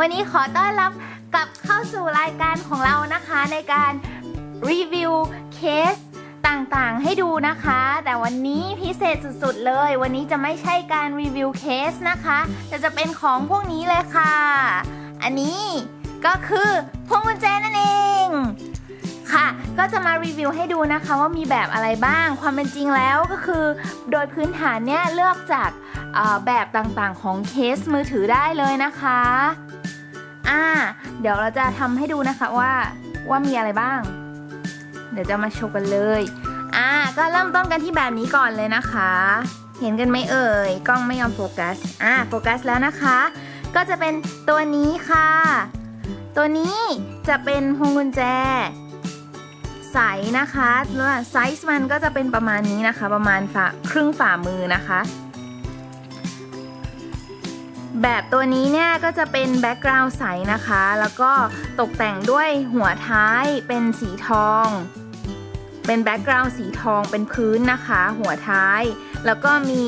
วันนี้ขอต้อนรับกลับเข้าสู่รายการของเรานะคะในการรีวิวเคสต่างๆ ให้ดูนะคะ แต่วันนี้พิเศษสุดๆเลย วันนี้จะไม่ใช่การรีวิวเคสนะคะแต่จะเป็นของพวกนี้เลยค่ะ อันนี้ก็คือพวงกุญแจนั่นเองค่ะ ก็จะมารีวิวให้ดูนะคะว่ามีแบบอะไรบ้าง ความเป็นจริงแล้วก็คือ โดยพื้นฐานเนี่ยเลือกจากแบบต่างๆของเคสมือถือได้เลยนะคะ อ่า เดี๋ยวเราจะทำให้ดูนะคะว่าว่ามีอะไรบ้าง เดี๋ยวจะมาโชว์กันเลย อ่า ก็เริ่มต้นกันที่แบบนี้ก่อนเลยนะคะ เห็นกันไหมเอ่ย กล้องไม่ยอมโฟกัส อ่า โฟกัสแล้วนะคะ ก็จะเป็นตัวนี้ค่ะ ตัวนี้จะเป็นพวงกุญแจใสนะคะแล้วไซส์มันก็จะเป็นประมาณนี้นะคะ ประมาณฝ่าครึ่งฝ่ามือนะคะ แบบตัวนี้เนี่ยก็จะเป็นแบ็กกราวด์ใสนะคะ แล้วก็ตกแต่งด้วยหัวท้ายเป็นสีทอง เป็นแบ็กกราวด์สีทองเป็นพื้นนะคะ หัวท้าย แล้วก็มี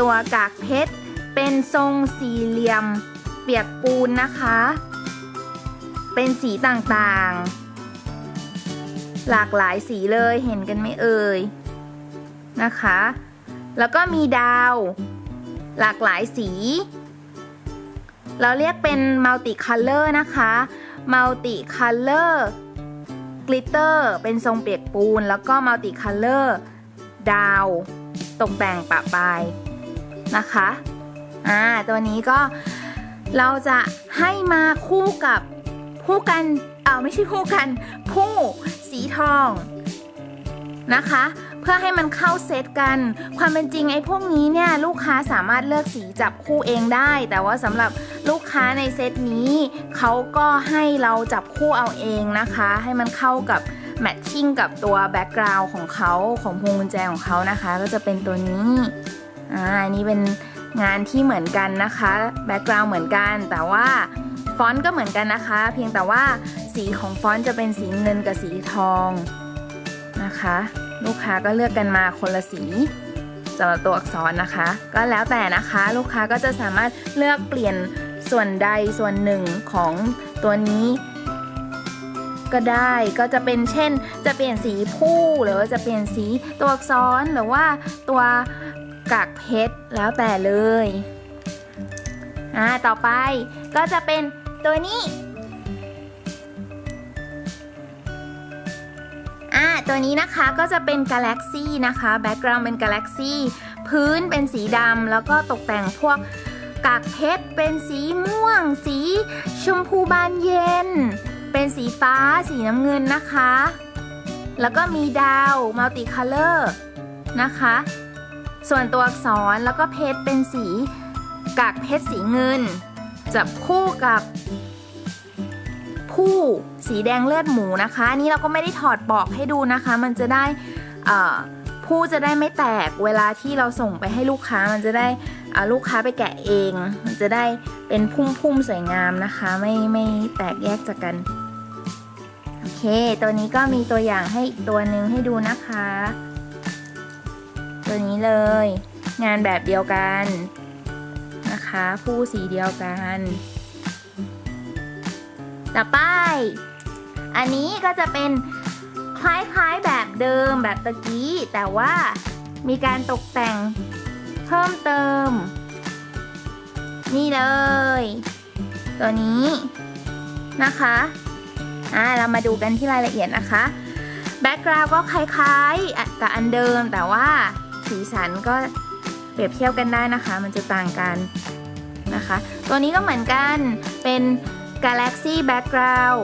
ตัวกากเพชร เป็นทรงสี่เหลี่ยม เปียกปูนนะคะ เป็นสีต่างๆ หลากหลายสีเลยเห็นกันไหมเอ่ยนะคะ แล้วก็มีดาว หลากหลายสี เราเรียกเป็นมัลติคัลเลอร์นะคะมัลติคัลเลอร์กลิตเตอร์เป็นทรงเปียกปูน แล้วก็มัลติคัลเลอร์ดาวตกแต่งปะปลายนะคะอ่าตัวนี้ก็เราจะให้มาคู่กับคู่กันเอาไม่ใช่คู่กันผู้สีทองนะคะ เพื่อให้มันเข้าเซตกัน ความเป็นจริงไอ้พวกนี้เนี่ยลูกค้าสามารถเลือกสีจับคู่เองได้ แต่ว่าสำหรับลูกค้าในเซตนี้เขาก็ให้เราจับคู่เอาเองนะคะ ให้มันเข้ากับแมทชิ่งกับตัวแบ็กกราวน์ของเขาของพวงกุญแจของเขานะคะ ก็จะเป็นตัวนี้อ่าอันนี้เป็นงานที่เหมือนกันนะคะแบ็กกราวน์เหมือนกันแต่ว่าฟอนต์ก็เหมือนกันนะคะ เพียงแต่ว่าสีของฟอนต์จะเป็นสีเงินกับสีทองนะคะ ลูกค้าก็เลือกกันมาคนละสีสำหรับตัวอักษรนะคะ ก็แล้วแต่นะคะ ลูกค้าก็จะสามารถเลือกเปลี่ยนส่วนใดส่วนหนึ่งของตัวนี้ ก็ได้ก็จะเป็นเช่น จะเปลี่ยนสีผู้หรือว่าจะเปลี่ยนสีตัวอักษรหรือว่าตัวกากเพชรแล้วแต่เลยอ่าต่อไปก็จะเป็นตัวนี้ ตัวนี้นะคะก็จะเป็น Galaxy นะคะแบ็กกราวด์เป็น Galaxy พื้นเป็นสีดำแล้วก็ตกแต่งพวกกากเพชรเป็นสีม่วง สีชมพูบานเย็น เป็นสีฟ้าสีน้ำเงินนะคะ แล้วก็มีดาวมัลติคัลเลอร์นะคะ ส่วนตัวอักษรแล้วก็เพชรเป็นสีกากเพชรสีเงิน จับคู่กับผู้ สีแดงเลือดหมูนะคะนนี้เราก็ไม่ได้ถอดปอกให้ดูนะคะ มันจะได้ผู้จะได้ไม่แตกเวลาที่เราส่งไปให้ลูกค้ามันจะได้อ่าลูกค้าไปแกะเอง มันจะได้เป็นพุ่มๆสวยงามนะคะ ไม่ไม่แตกแยกจากกันโอเค ตัวนี้ก็มีตัวอย่างให้อีกตัวหนึ่งให้ดูนะคะ ตัวนี้เลย งานแบบเดียวกันนะคะ ผู้สีเดียวกัน ต่อไป อันนี้ก็จะเป็นคล้ายๆแบบเดิมแบบตะกี้ แต่ว่ามีการตกแต่งเพิ่มเติม นี่เลย ตัวนี้นะคะอ่าเรามาดูกันที่รายละเอียดนะคะแบ็กกราวก็คล้ายๆกับอันเดิม แต่ว่าสีสันก็เปรียบเทียบกันได้นะคะ มันจะต่างกันนะคะ ตัวนี้ก็เหมือนกันเป็น Galaxy Background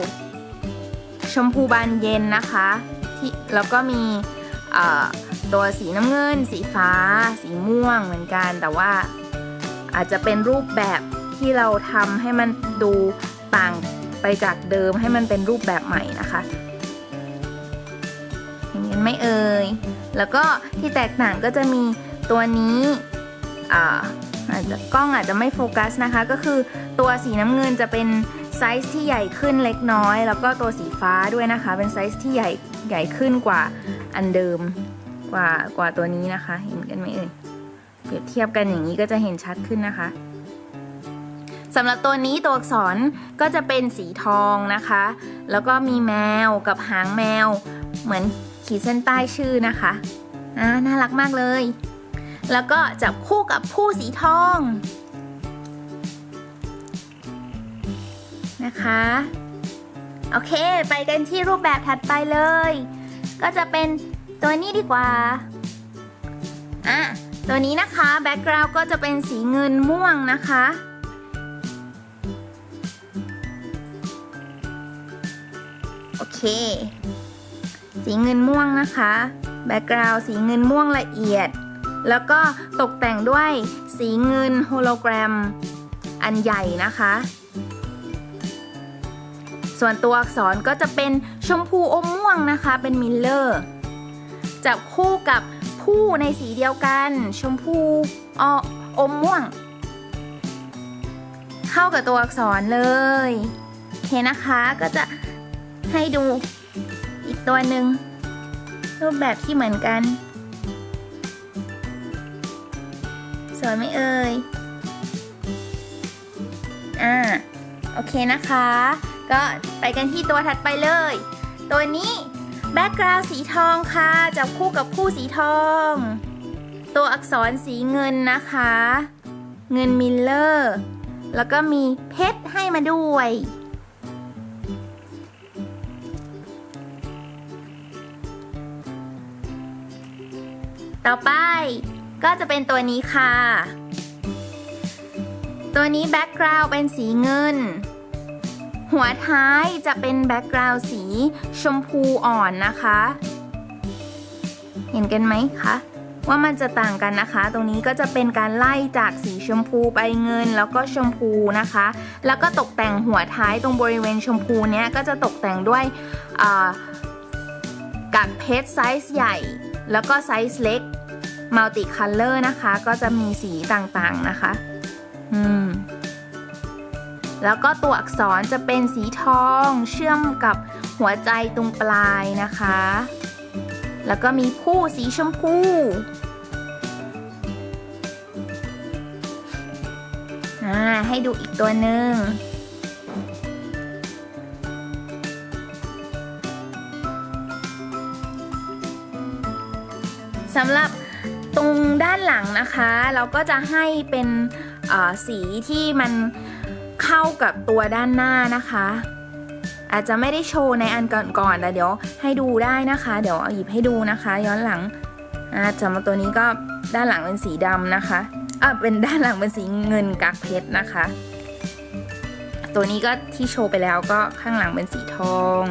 ชมพูบานเย็นนะคะที่แล้วก็มีตัวสีน้ำเงิน สีฟ้า สีม่วงเหมือนกัน แต่ว่าอาจจะเป็นรูปแบบที่เราทำให้มันดูต่างไปจากเดิมให้มันเป็นรูปแบบใหม่นะคะเห็นกันไหมเอ่ยแล้วก็ที่แตกต่างก็จะมีตัวนี้อ่าอาจจะกล้องอาจจะไม่โฟกัสนะคะ ก็คือตัวสีน้ำเงินจะเป็น ไซส์ที่ใหญ่ขึ้นเล็กน้อย แล้วก็ตัวสีฟ้าด้วยนะคะ เป็นไซส์ที่ใหญ่ใหญ่ขึ้นกว่าอันเดิมกว่ากว่าตัวนี้นะคะ เห็นกันไหมเอ่ยเปรียบเทียบกันอย่างนี้ก็จะเห็นชัดขึ้นนะคะสำหรับตัวนี้ตัวอักษรก็จะเป็นสีทองนะคะ แล้วก็มีแมวกับหางแมว เหมือนขีดเส้นใต้ชื่อนะคะอ่าน่ารักมากเลย แล้วก็จับคู่กับผู้สีทอง นะคะ โอเค ไปกันที่รูปแบบถัดไปเลย ก็จะเป็นตัวนี้ดีกว่า อะ ตัวนี้นะคะแบ็กกราวก็จะเป็นสีเงินม่วงนะคะ โอเค สีเงินม่วงนะคะแบ็กกราวสีเงินม่วงละเอียด แล้วก็ตกแต่งด้วยสีเงินโฮโลแกรมอันใหญ่นะคะ ส่วนตัวอักษรก็จะเป็นชมพูอมม่วงนะคะ เป็นมิลเลอร์จับคู่กับผู้ในสีเดียวกัน ชมพูออมม่วง เข้ากับตัวอักษรเลยโอเคนะคะก็จะให้ดูอีกตัวหนึ่งรูปแบบที่เหมือนกัน สวยไหมเอ่ยอ่าโอเคนะคะ ก็ไปกันที่ตัวถัดไปเลย ตัวนี้แบ็กกราวสีทองค่ะจับคู่กับผู้สีทอง ตัวอักษรสีเงินนะคะ เงินมิลเลอร์แล้วก็มีเพชรให้มาด้วย ต่อไปก็จะเป็นตัวนี้ค่ะ ตัวนี้แบ็กกราวเป็นสีเงิน หัวท้ายจะเป็นแบ็กกราวด์สีชมพูอ่อนนะคะ เห็นกันไหมคะว่ามันจะต่างกันนะคะ ตรงนี้ก็จะเป็นการไล่จากสีชมพูไปเงินแล้วก็ชมพูนะคะ แล้วก็ตกแต่งหัวท้ายตรงบริเวณชมพูเนี้ยก็จะตกแต่งด้วยกักเพชรไซส์ใหญ่ แล้วก็ไซส์เล็กมัลติคัลเลอร์นะคะ ก็จะมีสีต่างๆนะคะ อืม แล้วก็ตัวอักษรจะเป็นสีทองเชื่อมกับหัวใจตรงปลายนะคะ แล้วก็มีผู้สีชมพูอ่าให้ดูอีกตัวหนึ่งสำหรับตรงด้านหลังนะคะ เราก็จะให้เป็นสีที่มัน เข้ากับตัวด้านหน้านะคะ อาจจะไม่ได้โชว์ในอันก่อนๆแต่เดี๋ยวให้ดูได้นะคะ เดี๋ยวเอาหยิบให้ดูนะคะ ย้อนหลังอ่าสำหรับตัวนี้ก็ด้านหลังเป็นสีดำนะคะอ่าเป็นด้านหลังเป็นสีเงินกักเพชรนะคะ ตัวนี้ก็ที่โชว์ไปแล้วก็ข้างหลังเป็นสีทอง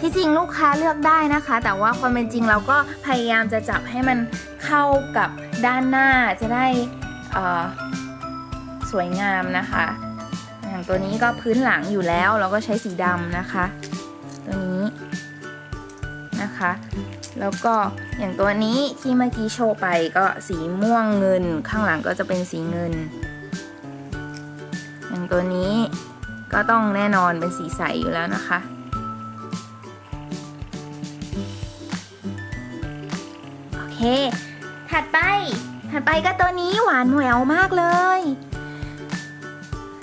ที่จริงลูกค้าเลือกได้นะคะ แต่ว่าความเป็นจริงเราก็พยายามจะจับให้มันเข้ากับด้านหน้าจะได้ สวยงามนะคะ อย่างตัวนี้ก็พื้นหลังอยู่แล้วเราก็ใช้สีดำนะคะ ตัวนี้นะคะ แล้วก็อย่างตัวนี้ที่เมื่อกี้โชว์ไปก็สีม่วงเงิน ข้างหลังก็จะเป็นสีเงิน อย่างตัวนี้ก็ต้องแน่นอนเป็นสีใสอยู่แล้วนะคะโอเค ถัดไป ถัดไปก็ตัวนี้หวานแหววมากเลย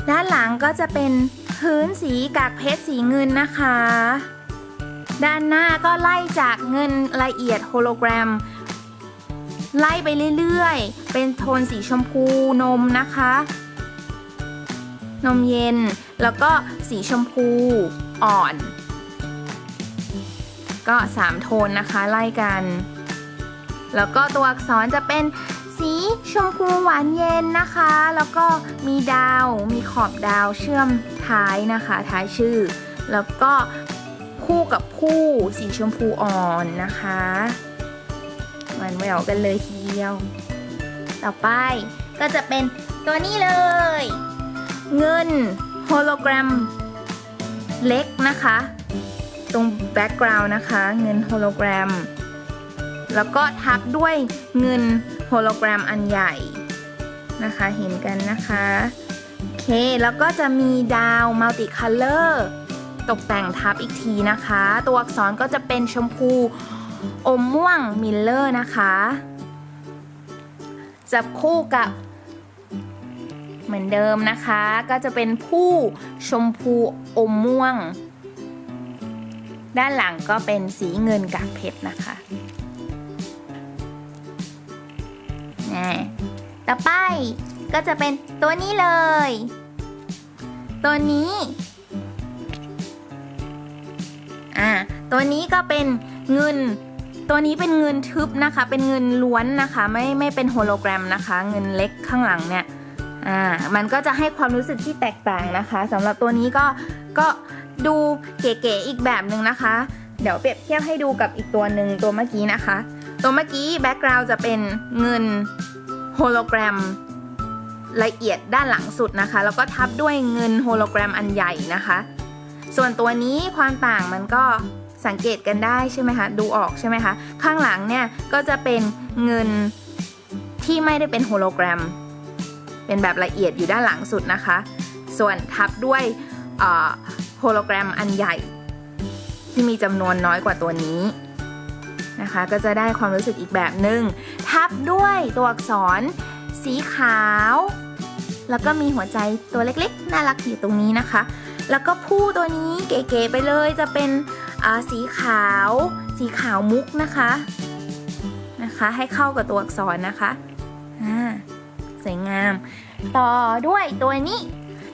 ด้านหลังก็จะเป็นพื้นสีกากเพชรสีเงินนะคะ ด้านหน้าก็ไล่จากเงินละเอียดโฮโลแกรม ไล่ไปเรื่อยๆ เป็นโทนสีชมพูนมนะคะ นมเย็นแล้วก็สีชมพูอ่อน ก็ 3 โทนนะคะไล่กัน แล้วก็ตัวอักษรจะเป็น สีชมพูหวานเย็นนะคะ แล้วก็มีดาวมีขอบดาวเชื่อมท้ายนะคะ ท้ายชื่อ แล้วก็คู่กับผู้สีชมพูอ่อนนะคะมันแหววกันเลยทีเดียว ต่อไปก็จะเป็นตัวนี้เลย เงินโฮโลแกรมเล็กนะคะ ตรงแบ็กกราวน์นะคะ เงินโฮโลแกรม แล้วก็ทับด้วยเงิน โฮโลแกรมอันใหญ่นะคะเห็นกันนะคะโอเคแล้วก็จะมีดาวมัลติคัลเลอร์ตกแต่งทับอีกทีนะคะ ตัวอักษรก็จะเป็นชมพูอมม่วงมิลเลอร์นะคะ จับคู่กับ เหมือนเดิมนะคะ ก็จะเป็นผู้ชมพูอมม่วง ด้านหลังก็เป็นสีเงินกากเพชรนะคะ ต่อไปก็จะเป็นตัวนี้เลย ตัวนี้ อ่า ตัวนี้ก็เป็นเงิน ตัวนี้เป็นเงินทึบนะคะ เป็นเงินล้วนนะคะ ไม่ไม่เป็นโฮโลแกรมนะคะ เงินเล็กข้างหลังเนี่ย อ่า มันก็จะให้ความรู้สึกที่แตกต่างนะคะสำหรับตัวนี้ก็ก็ดูเก๋ๆอีกแบบหนึ่งนะคะ เดี๋ยวเปรียบเทียบให้ดูกับอีกตัวหนึ่งตัวเมื่อกี้นะคะ ตัวเมื่อกี้แบ็กกราวด์จะเป็นเงินโฮโลแกรมละเอียดด้านหลังสุดนะคะ แล้วก็ทับด้วยเงินโฮโลแกรมอันใหญ่นะคะ ส่วนตัวนี้ความต่างมันก็สังเกตกันได้ใช่ไหมคะดูออกใช่ไหมคะข้างหลังเนี่ยก็จะเป็นเงินที่ไม่ได้เป็นโฮโลแกรม เป็นแบบละเอียดอยู่ด้านหลังสุดนะคะ ส่วนทับด้วยโฮโลแกรมอันใหญ่ ที่มีจำนวนน้อยกว่าตัวนี้ นะคะ ก็จะได้ความรู้สึกอีกแบบหนึง่งทับด้วยตัวอักษร สีขาว แล้วก็มีหัวใจตัวเล็กๆ น่ารักอยู่ตรงนี้นะคะ แล้วก็ผู้ตัวนี้เก๋ๆไปเลยจะเป็นสีขาว สีขาวมุกนะคะนะคะ ให้เข้ากับตัวอักษรนะคะอ่าสวยงาม ต่อด้วยตัวนี้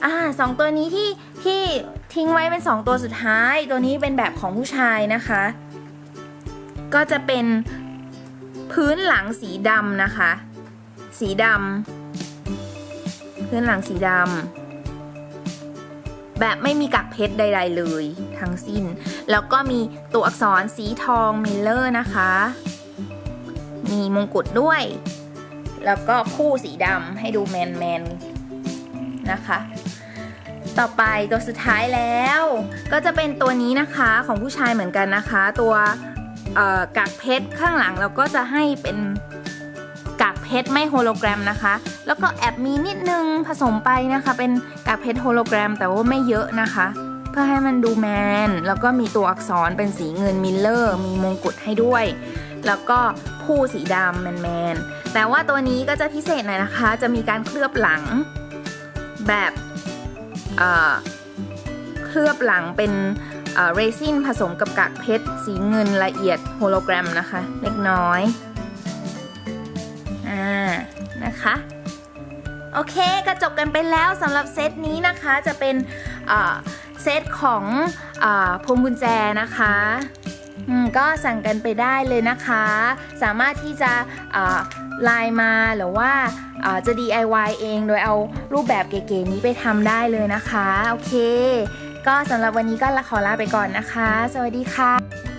อ่าสองตัวนี้ที่ที่ทิ้งไว้เป็นสองตัวสุดท้าย ตัวนี้เป็นแบบของผู้ชายนะคะ ก็จะเป็นพื้นหลังสีดำนะคะ สีดำพื้นหลังสีดำแบบไม่มีกักเพชรใด ๆ เลยทั้งสิ้น แล้วก็มีตัวอักษรสีทองมิลเลอร์นะคะ มีมงกุฎด้วย แล้วก็ผู้สีดำให้ดูแมนๆนะคะต่อไปตัวสุดท้ายแล้ว ก็จะเป็นตัวนี้นะคะของผู้ชายเหมือนกันนะคะ ตัว กักเพชรข้างหลังเราก็จะให้เป็นกากเพชรไม่โฮโลแกรมนะคะ แล้วก็แอบมีนิดนึงผสมไปนะคะ เป็นกากเพชรโฮโลแกรม แต่ว่าไม่เยอะนะคะ เพื่อให้มันดูแมน แล้วก็มีตัวอักษรเป็นสีเงินมิลเลอร์ มีมงกุฎให้ด้วย แล้วก็ผู้สีดำแมนแมนๆแต่ว่าตัวนี้ก็จะพิเศษหน่อยนะคะ จะมีการเคลือบหลังแบบเเคลือบหลังเป็น เรซินผสมกับกากเพชร สีเงินละเอียดโฮโลแกรมนะคะ เล็กน้อย อ่า นะคะ โอเคก็จบกันไปแล้วสำหรับเซตนี้นะคะจะเป็นเซตของอพวงกุญแจนะคะก็สั่งกันไปได้เลยนะคะ สามารถที่จะไลน์มาหรือว่าจะ DIY เองโดยเอารูปแบบเก๋ๆนี้ไปทำได้เลยนะคะ โอเค ก็สำหรับวันนี้ก็ขอลาไปก่อนนะคะ สวัสดีค่ะ